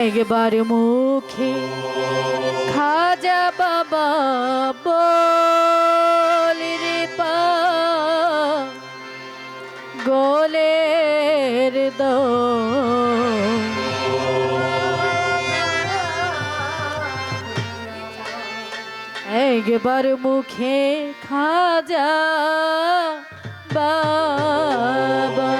একবার মুখে খাজা বাবা বল রে গোলের একবার মুখে খাজা বাবা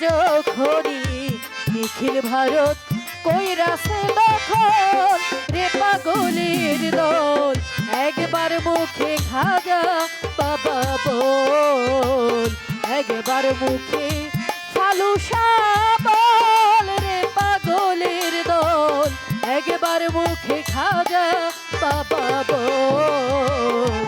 যখনই নিখিল ভারত কইরাছে দখল রে পাগলের দল, একবার মুখে খাজা বাবা বল। একবার মুখে ফালু বল রে পাগলের দল। একবার মুখে খাজা বাবা বল।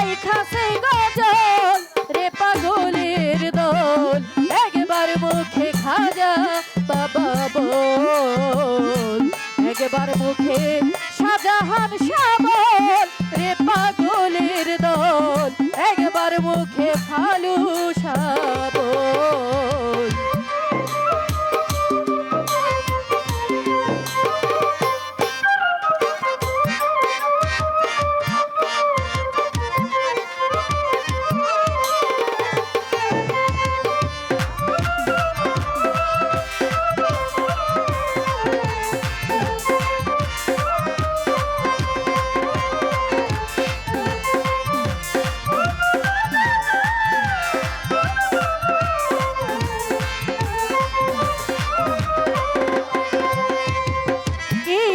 রাইখাছে গজল রে পাগলের দোল একবার মুখে খাজা বাবা বল একবার মুখে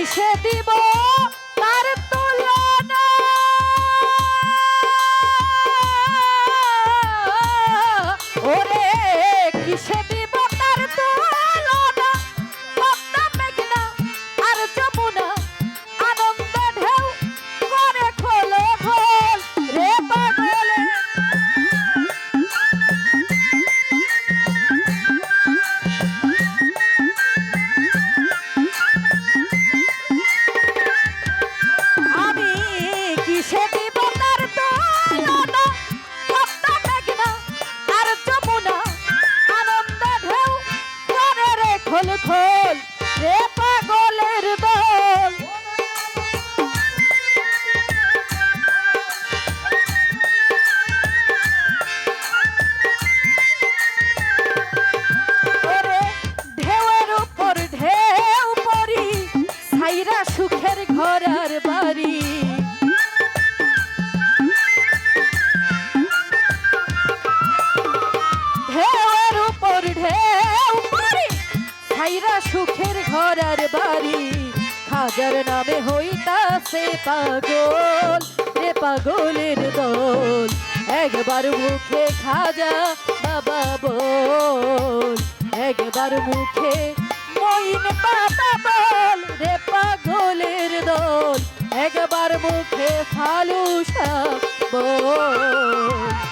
Vicente Bo! সুখের ঘর আর বাড়ি। খাজার নামে হইতাছে পাগল রে পাগলের দল। একবার মুখে খাজা বাবা বল। একবার মুখে মইন বাবা বল রে পাগলের দল। একবার মুখে ফালুসা বল।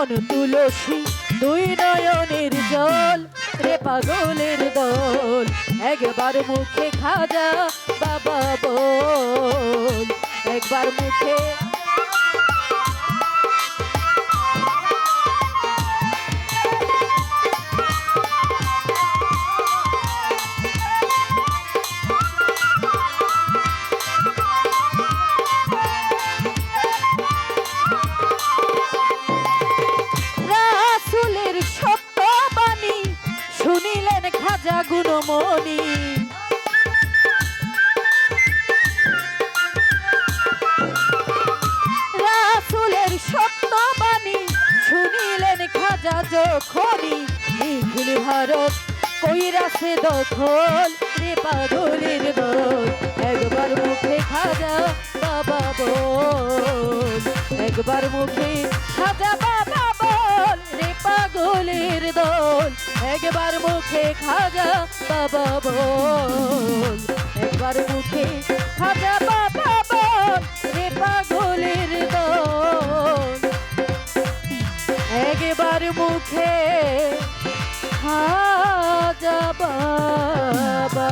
মন তুলসী, দুই নয়নের জল, রে পাগলের দল, একবার মুখে খাজা বাবা বল, একবার মুখে ভারত কইরাছে দখল রে পাগলের দল একবার মুখে খাজা বাবা বল। একবার মুখে খাজা বাবা বল রে পাগলের দল। একবার মুখে খাজা বাবা বল। একবার মুখে খাজা বাবা বল রে পাগলের দল। একবার মুখে খাজা বাবা।